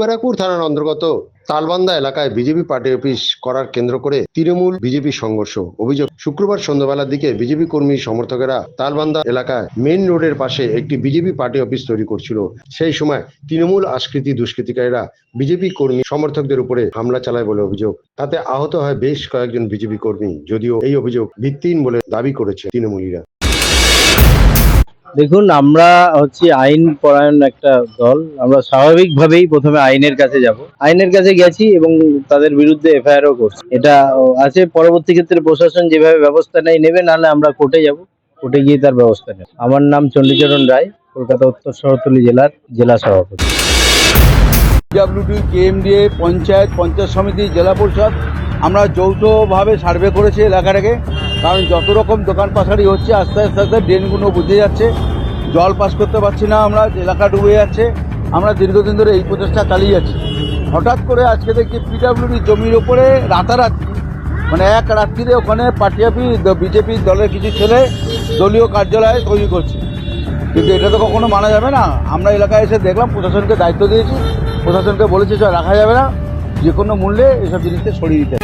ব্যারাকপুর থানার অন্তর্গত তালবান্দা এলাকায় বিজেপি পার্টি অফিস করার কেন্দ্র করে তৃণমূল বিজেপি সংঘর্ষ। অভিযোগ, শুক্রবার সন্ধ্যাবেলার দিকে বিজেপি কর্মী সমর্থকেরা তালবান্দা এলাকায় মেইন রোডের পাশে একটি বিজেপি পার্টি অফিস তৈরি করছিল। সেই সময় তৃণমূল আস্কৃতি দুষ্কৃতিকারীরা বিজেপি কর্মী সমর্থকদের উপরে হামলা চালায় বলে অভিযোগ। তাতে আহত হয় বেশ কয়েকজন বিজেপি কর্মী, যদিও এই অভিযোগ ভিত্তিহীন বলে দাবি করেছে তৃণমূলীরা। দেখুন, আমরা হচ্ছে আইন পরায়ণ একটা দল। আমরা স্বাভাবিকভাবেই প্রথমে আইনের কাছে যাব। আইনের কাছে গেছি এবং তাদের বিরুদ্ধে এফআইআরও করছি। এটা আছে, পরবর্তী ক্ষেত্রে প্রশাসন যেভাবে ব্যবস্থা নেয়, নেবে নাহলে আমরা কোর্টে যাব। কোর্টে গিয়ে তার ব্যবস্থা নেব। আমার নাম চণ্ডীচরণ রায়, কলকাতা উত্তর শহরতলি জেলার জেলা সভাপতি। পিডাব্লিউডি কেএমডিএ পঞ্চায়েত পঞ্চায়েত সমিতি, জেলা পরিষদ, আমরা যৌথভাবে সার্ভে করেছি এলাকাটাকে। কারণ যত রকম দোকান পাশারি হচ্ছে, আস্তে আস্তে আস্তে ড্রেনগুলো বুঝে যাচ্ছে। জল পাস করতে পারছি না আমরা, এলাকা ডুবে যাচ্ছে। আমরা দীর্ঘদিন ধরে এই প্রচেষ্টা চালিয়ে যাচ্ছি। হঠাৎ করে আজকে দেখছি পিডাব্লিউডি জমির ওপরে রাতারাতি মানে এক রাত্রিরে ওখানে পার্টি অফিস বিজেপি দলের কিছু ছেলে দলীয় কার্যালয়ে তৈরি করছে। কিন্তু এটা তো কখনো মানা যাবে না। আমরা এলাকায় এসে দেখলাম, প্রশাসনকে দায়িত্ব দিয়েছি। প্রশাসনকে বলেছি রাখা যাবে না। যে কোনো মূল্যে এসব জিনিসকে সরিয়ে দিতে।